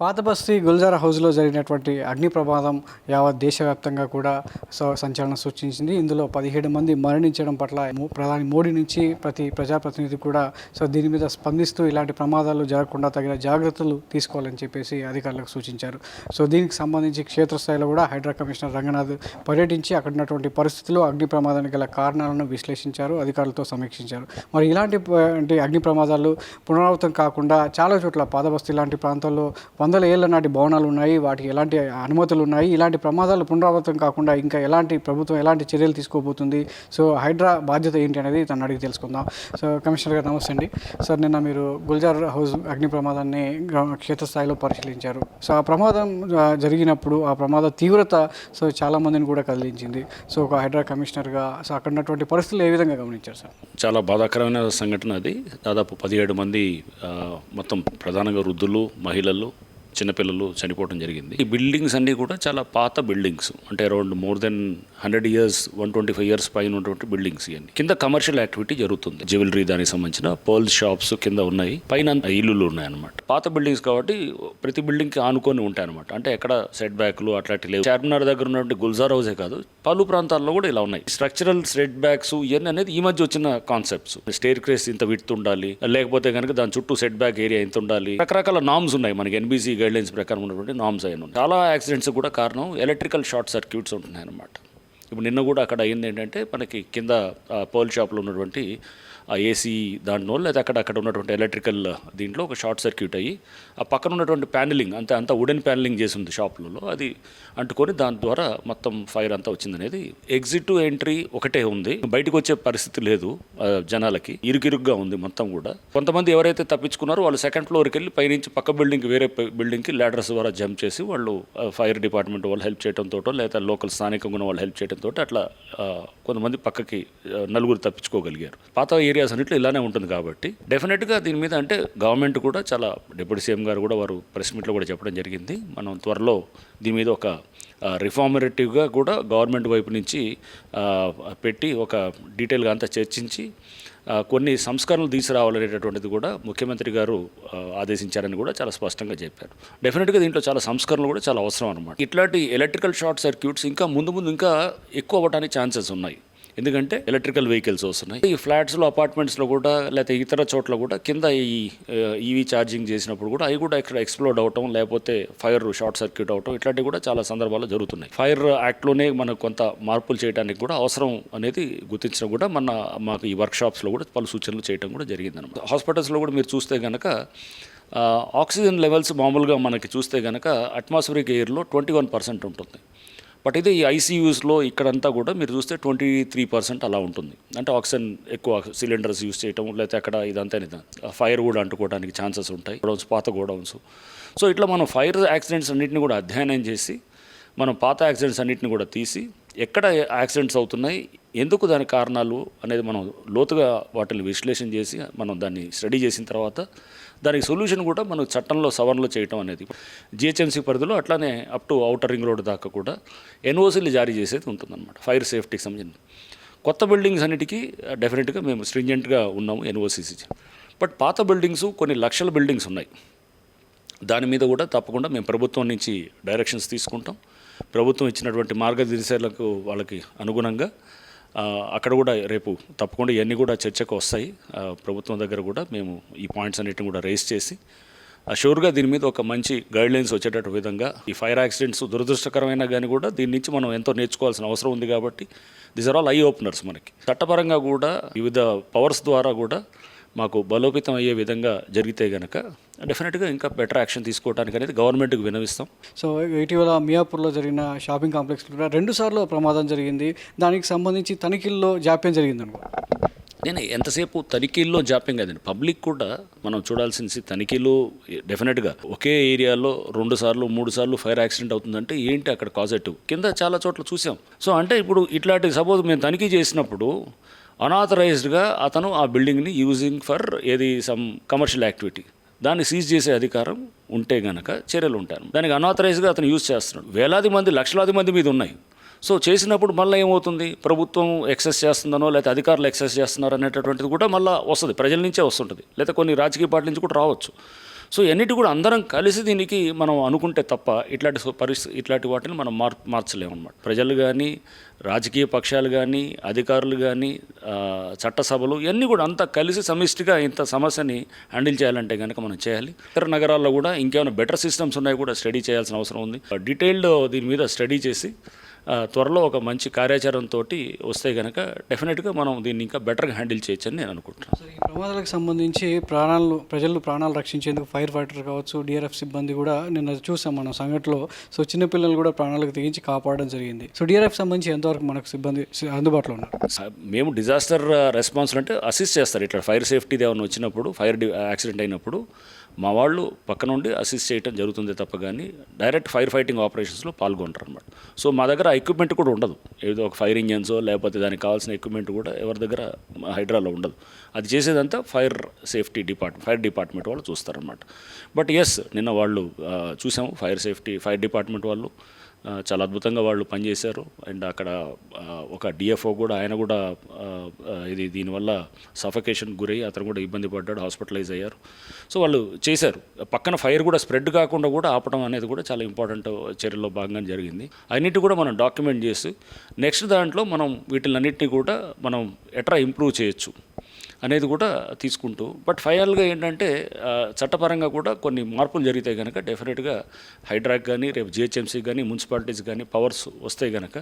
పాత బస్తీ గుల్జారా హౌస్లో జరిగినటువంటి అగ్ని ప్రమాదం యావత్ దేశవ్యాప్తంగా కూడా సంచలనం సృష్టించింది. ఇందులో పదిహేడు మంది మరణించడం పట్ల ప్రధాని మోడీ నుంచి ప్రతి ప్రజాప్రతినిధి కూడా సో దీని మీద స్పందిస్తూ ఇలాంటి ప్రమాదాలు జరగకుండా తగిన జాగ్రత్తలు తీసుకోవాలని చెప్పేసి అధికారులకు సూచించారు. సో దీనికి సంబంధించి క్షేత్రస్థాయిలో కూడా హైడ్రా కమిషనర్ రంగనాథ్ పర్యటించి అక్కడ ఉన్నటువంటి పరిస్థితులు అగ్ని ప్రమాదానికి గల కారణాలను విశ్లేషించారు అధికారులతో సమీక్షించారు. మరి ఇలాంటి అంటే అగ్ని ప్రమాదాలు పునరావృతం కాకుండా చాలా చోట్ల పాదబస్తీ లాంటి ప్రాంతాల్లో వందల ఏళ్ళ నాటి భవనాలు ఉన్నాయి వాటికి ఎలాంటి అనుమతులు ఉన్నాయి ఇలాంటి ప్రమాదాలు పునరావృతం కాకుండా ఇంకా ఎలాంటి ప్రభుత్వం ఎలాంటి చర్యలు తీసుకోబోతుంది సో హైడ్రా బాధ్యత ఏంటి అనేది తను అడిగి తెలుసుకుందాం. సో కమిషనర్ గారు నమస్తే అండి. సార్ నిన్న మీరు గుల్జార్ హౌస్ అగ్ని ప్రమాదాన్ని క్షేత్రస్థాయిలో పరిశీలించారు. సో ఆ ప్రమాదం జరిగినప్పుడు ఆ ప్రమాద తీవ్రత సో చాలా మందిని కూడా కదిలించింది. సో ఒక హైడ్రా కమిషనర్గా సో అక్కడ ఉన్నటువంటి పరిస్థితులు ఏ విధంగా గమనించారు సార్? చాలా బాధాకరమైన సంఘటన అది. దాదాపు పదిహేడు మంది మొత్తం ప్రధానంగా వృద్ధులు మహిళలు చిన్నపిల్లలు చనిపోవడం జరిగింది. ఈ బిల్డింగ్స్ అన్నీ కూడా చాలా పాత బిల్డింగ్స్. అంటే around more then hundred years one twenty five years పైన ఉన్నటువంటి బిల్డింగ్స్ ఇవన్నీ. కింద కమర్షియల్ యాక్టివిటీ జరుగుతుంది. జ్యువెలరీ దానికి సంబంధించిన పర్ల్ షాప్స్ కింద ఉన్నాయి. పైన ఇల్లులు ఉన్నాయి అనమాట పాత బిల్డింగ్స్ కాబట్టి ప్రతి బిల్డింగ్కి ఆనుకొని ఉంటాయి అనమాట అంటే ఎక్కడ సెట్ బ్యాక్లు అట్లాంటి లేవు. చార్మినార్ దగ్గర ఉన్నటువంటి గుల్జార్ హౌసే కాదు పలు ప్రాంతాల్లో కూడా ఇలా ఉన్నాయి. స్ట్రక్చరల్ సెట్ బ్యాక్స్ ఇవన్నీ అనేది ఈ మధ్య వచ్చిన కాన్సెప్ట్స్. స్టేర్ క్రేస్ ఇంత విడుతుండాలి లేకపోతే కనుక దాని చుట్టూ సెట్ బ్యాక్ ఏరియా ఇంత ఉండాలి. రకరకాల నామ్స్ ఉన్నాయి మనకి ఎన్బీసీ గైడ్లైన్స్ ప్రకారం ఉన్నటువంటి నామ్స్ అయిన ఉన్నాయి. చాలా యాక్సిడెంట్స్ కూడా కారణం ఎలక్ట్రికల్ షార్ట్ సర్క్యూట్స్ ఉంటున్నాయన్నమాట. ఇప్పుడు నిన్న కూడా అక్కడ అయింది ఏంటంటే మనకి కింద పోల్ షాప్లో ఉన్నటువంటి ఆ ఏసీ దాంట్లో లేదా అక్కడ అక్కడ ఉన్నటువంటి ఎలక్ట్రికల్ దీంట్లో ఒక షార్ట్ సర్క్యూట్ అయ్యి ఆ పక్కన ఉన్నటువంటి ప్యానలింగ్ అంతా అంతా వుడెన్ ప్యానలింగ్ చేసి ఉంది షాపులలో అది అంటుకొని దాని ద్వారా మొత్తం ఫైర్ అంతా వచ్చిందనేది. ఎగ్జిట్ ఎగ్జిట్ ఎంట్రీ ఒకటే ఉంది. బయటకు వచ్చే పరిస్థితి లేదు జనాలకి. ఇరుకిరుగ్గా ఉంది మొత్తం కూడా. కొంతమంది ఎవరైతే తప్పించుకున్నారో వాళ్ళు సెకండ్ ఫ్లోర్కి వెళ్ళి పైనుంచి పక్క బిల్డింగ్ వేరే బిల్డింగ్కి లాడర్స్ ద్వారా జంప్ చేసి వాళ్ళు ఫైర్ డిపార్ట్మెంట్ వాళ్ళు హెల్ప్ చేయడంతో లేదా లోకల్ స్థానికంగా వాళ్ళు హెల్ప్ చేయడంతో అట్లా కొంతమంది పక్కకి నలుగురు తప్పించుకోగలిగారు. పాత ఏరియా ఏరియాస్ అన్నింటిలో ఇలానే ఉంటుంది కాబట్టి డెఫినెట్గా దీని మీద అంటే గవర్నమెంట్ కూడా చాలా డిప్యూటీ సీఎం గారు కూడా వారు ప్రెస్ మీట్లో కూడా చెప్పడం జరిగింది. మనం త్వరలో దీని మీద ఒక రిఫార్మరేటివ్గా కూడా గవర్నమెంట్ వైపు నుంచి పెట్టి ఒక డీటెయిల్గా అంతా చర్చించి కొన్ని సంస్కరణలు తీసుకురావాలనేటటువంటిది కూడా ముఖ్యమంత్రి గారు ఆదేశించారని కూడా చాలా స్పష్టంగా చెప్పారు. డెఫినెట్గా దీంట్లో చాలా సంస్కరణలు కూడా చాలా అవసరం అనమాట ఇట్లాంటి ఎలక్ట్రికల్ షార్ట్ సర్క్యూట్స్ ఇంకా ముందు ముందు ఇంకా ఎక్కువ అవ్వడానికి ఛాన్సెస్ ఉన్నాయి. ఎందుకంటే ఎలక్ట్రికల్ వెహికల్స్ వస్తున్నాయి. ఈ ఫ్లాట్స్లో అపార్ట్మెంట్స్లో కూడా లేకపోతే ఇతర చోట్ల కూడా కింద ఈ ఈవీ ఛార్జింగ్ చేసినప్పుడు కూడా అవి కూడా ఇక్కడ ఎక్స్ప్లోడ్ అవటం లేకపోతే ఫైర్ షార్ట్ సర్క్యూట్ అవటం ఇట్లాంటివి కూడా చాలా సందర్భాల్లో జరుగుతున్నాయి. ఫైర్ యాక్ట్లోనే మనకు కొంత మార్పులు చేయడానికి కూడా అవసరం అనేది గుర్తించడం కూడా మన మాకు ఈ వర్క్షాప్స్లో కూడా పలు సూచనలు చేయడం కూడా జరిగిందన్నమాట. హాస్పిటల్స్లో కూడా మీరు చూస్తే కనుక ఆక్సిజన్ లెవెల్స్ మామూలుగా మనకి చూస్తే కనుక అట్మాస్ఫిరిక్ ఎయిర్లో ట్వంటీ వన్ పర్సెంట్ ఉంటుంది. బట్ ఇది ఈ ఐసీయూస్లో ఇక్కడంతా కూడా మీరు చూస్తే ట్వంటీ త్రీ పర్సెంట్ అలా ఉంటుంది అంటే ఆక్సిజన్ ఎక్కువ సిలిండర్స్ యూస్ చేయటం లేకపోతే అక్కడ ఇదంతా ఇదంతా. ఫైర్ కూడా అంటుకోవడానికి ఛాన్సెస్ ఉంటాయి గోడౌన్స్ పాత గోడౌన్స్ సో ఇట్లా మనం ఫైర్ యాక్సిడెంట్స్ అన్నింటిని కూడా అధ్యయనం చేసి మనం పాత యాక్సిడెంట్స్ అన్నింటిని కూడా తీసి ఎక్కడ యాక్సిడెంట్స్ అవుతున్నాయి ఎందుకు దాని కారణాలు అనేది మనం లోతుగా వాటిని విశ్లేషణ చేసి మనం దాన్ని స్టడీ చేసిన తర్వాత దానికి సొల్యూషన్ కూడా మనం చట్టంలో సవరణలు చేయటం అనేది. జిహెచ్ఎంసీ పరిధిలో అట్లానే up to outer ring road దాకా కూడా ఎన్ఓసీలు జారీ చేసేది ఉంటుందన్నమాట ఫైర్ సేఫ్టీకి సంబంధించి. కొత్త బిల్డింగ్స్ అన్నిటికీ డెఫినెట్గా మేము స్ట్రింజెంట్గా ఉన్నాము ఎన్ఓసీసీ బట్ పాత బిల్డింగ్స్ కొన్ని లక్షల బిల్డింగ్స్ ఉన్నాయి. దాని మీద కూడా తప్పకుండా మేము ప్రభుత్వం నుంచి డైరెక్షన్స్ తీసుకుంటాం. ప్రభుత్వం ఇచ్చినటువంటి మార్గదర్శకాలకు వాళ్ళకి అనుగుణంగా అక్కడ కూడా రేపు తప్పకుండా ఇవన్నీ కూడా చర్చకు వస్తాయి. ప్రభుత్వం దగ్గర కూడా మేము ఈ పాయింట్స్ అన్నిటిని కూడా రేస్ చేసి షూర్గా దీని మీద ఒక మంచి గైడ్లైన్స్ వచ్చేటట్టు విధంగా ఈ ఫైర్ యాక్సిడెంట్స్ దురదృష్టకరమైన కానీ కూడా దీని నుంచి మనం ఎంతో నేర్చుకోవాల్సిన అవసరం ఉంది కాబట్టి this are all eye openers మనకి. చట్టపరంగా కూడా వివిధ పవర్స్ ద్వారా కూడా మాకు బలోపేతం అయ్యే విధంగా జరిగితే గనక డెఫినెట్గా ఇంకా బెటర్ యాక్షన్ తీసుకోవడానికి అనేది గవర్నమెంట్కి వినవిస్తాం సో ఇటీవల మియాపూర్లో జరిగిన షాపింగ్ కాంప్లెక్స్ కూడా రెండు సార్లు ప్రమాదం జరిగింది. దానికి సంబంధించి తనిఖీల్లో జాప్యం జరిగింది అనుకో నేను ఎంతసేపు తనిఖీల్లో జాప్యం కాదండి. పబ్లిక్ కూడా మనం చూడాల్సిన తనిఖీలు డెఫినెట్గా ఒకే ఏరియాలో రెండు సార్లు మూడు సార్లు ఫైర్ యాక్సిడెంట్ అవుతుందంటే ఏంటి అక్కడ కాజెటివ్ కింద చాలా చోట్ల చూసాం. సో అంటే ఇప్పుడు ఇట్లాంటి సపోజ్ మేము తనిఖీ చేసినప్పుడు అనాథరైజ్డ్గా అతను ఆ బిల్డింగ్ని యూజింగ్ ఫర్ ఏది సమ్ కమర్షియల్ యాక్టివిటీ దాన్ని సీజ్ చేసే అధికారం ఉంటే గనక చర్యలు ఉంటాయి దానికి అనాథరైజ్గా అతను యూజ్ చేస్తున్నాడు. వేలాది మంది లక్షలాది మంది మీద ఉన్నాయి. సో చేసినప్పుడు మళ్ళీ ఏమవుతుంది? ప్రభుత్వం ఎక్సెస్ చేస్తుందనో లేకపోతే అధికారులు ఎక్సెస్ చేస్తున్నారో అనేటటువంటిది కూడా మళ్ళీ వస్తుంది. ప్రజల నుంచే వస్తుంటుంది. లేకపోతే కొన్ని రాజకీయ పార్టీల నుంచి కూడా రావచ్చు. సో ఇవన్నిటి కూడా అందరం కలిసి దీనికి మనం అనుకుంటే తప్ప ఇట్లాంటి పరిస్థితి ఇట్లాంటి వాటిని మనం మార్ మార్చలేము అనమాట ప్రజలు కానీ రాజకీయ పక్షాలు కానీ అధికారులు కానీ చట్టసభలు ఇవన్నీ కూడా అంతా కలిసి సమిష్టిగా ఇంత సమస్యని హ్యాండిల్ చేయాలంటే కనుక మనం చేయాలి. ఇతర నగరాల్లో కూడా ఇంకేమైనా బెటర్ సిస్టమ్స్ ఉన్నాయి కూడా స్టడీ చేయాల్సిన అవసరం ఉంది. డీటెయిల్డ్ దీని మీద స్టడీ చేసి త్వరలో ఒక మంచి కార్యాచరణతో వస్తే కనుక డెఫినెట్గా మనం దీన్ని ఇంకా బెటర్గా హ్యాండిల్ చేయొచ్చని నేను అనుకుంటున్నాను. ఈ ప్రమాదాలకు సంబంధించి ప్రాణాలు ప్రజలు ప్రాణాలు రక్షించేందుకు ఫైర్ ఫైటర్ కావచ్చు డిఆర్ఎఫ్ సిబ్బంది కూడా నిన్న చూసాం మనం సంఘటనలో. సో చిన్నపిల్లలు కూడా ప్రాణాలకు తెగించి కాపాడడం జరిగింది. సో డిఆర్ఎఫ్ సంబంధించి ఎంతవరకు మనకు సిబ్బంది అందుబాటులో ఉన్నారు? స- మేము డిజాస్టర్ రెస్పాన్స్ అంటే అసిస్ట్ చేస్తారు. ఇట్లా ఫైర్ సేఫ్టీ ఏమైనా వచ్చినప్పుడు ఫైర్ యాక్సిడెంట్ అయినప్పుడు మా వాళ్ళు పక్క నుండి అసిస్ట్ చేయడం జరుగుతుంది తప్ప కానీ డైరెక్ట్ ఫైర్ ఫైటింగ్ ఆపరేషన్స్లో పాల్గొంటారు అనమాట సో మా దగ్గర ఎక్విప్మెంట్ కూడా ఉండదు. ఏదో ఒక ఫైర్ ఇంజన్సో లేకపోతే దానికి కావాల్సిన ఎక్విప్మెంట్ కూడా ఎవరి దగ్గర హైడ్రాలో ఉండదు. అది చేసేదంతా fire safety department fire department వాళ్ళు చూస్తారనమాట బట్ ఎస్ నిన్న వాళ్ళు చూసాము ఫైర్ సేఫ్టీ ఫైర్ డిపార్ట్మెంట్ వాళ్ళు. చాలా అద్భుతంగా వాళ్ళు పనిచేశారు. అండ్ అక్కడ ఒక డిఎఫ్ఓ కూడా ఆయన కూడా ఇది దీనివల్ల సఫకేషన్ గురై అతను కూడా ఇబ్బంది పడ్డాడు హాస్పిటలైజ్ అయ్యారు. సో వాళ్ళు చేశారు. పక్కన ఫైర్ కూడా స్ప్రెడ్ కాకుండా కూడా ఆపడం అనేది కూడా చాలా ఇంపార్టెంట్ చర్యలో భాగంగా జరిగింది. అన్నిటి కూడా మనం డాక్యుమెంట్ చేసి నెక్స్ట్ దాంట్లో మనం వీటిలన్నింటినీ కూడా మనం ఎట్రా ఇంప్రూవ్ చేయొచ్చు. అనేది కూడా తీసుకుంటూ బట్ ఫైనల్గా ఏంటంటే చట్టపరంగా కూడా కొన్ని మార్పులు జరిగితే కనుక డెఫినెట్గా హైడ్రాక్ కానీ రేపు జిహెచ్ఎంసీ కానీ మున్సిపాలిటీస్ కానీ పవర్స్ వస్తే కనుక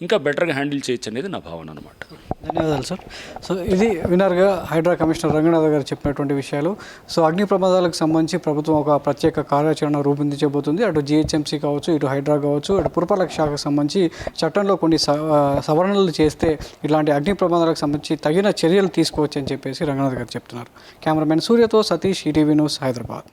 ఇంకా బెటర్గా హ్యాండిల్ చేయొచ్చు అనేది నా భావన అనమాట ధన్యవాదాలు సార్. సో ఇది వినర్గా హైడ్రా కమిషనర్ రంగనాథ్ గారు చెప్పినటువంటి విషయాలు. సో అగ్ని ప్రమాదాలకు సంబంధించి ప్రభుత్వం ఒక ప్రత్యేక కార్యాచరణ రూపొందించబోతుంది. అటు జిహెచ్ఎంసీ కావచ్చు ఇటు హైడ్రా కావచ్చు అటు పురపాలక శాఖకు సంబంధించి చట్టంలో కొన్ని స- సవరణలు చేస్తే ఇలాంటి అగ్ని ప్రమాదాలకు సంబంధించి తగిన చర్యలు తీసుకోవచ్చు అని చెప్పేసి రంగనాథ్ గారు చెప్తున్నారు. కెమెరామెన్ సూర్యతో సతీష్ ఈటీవీ న్యూస్ హైదరాబాద్.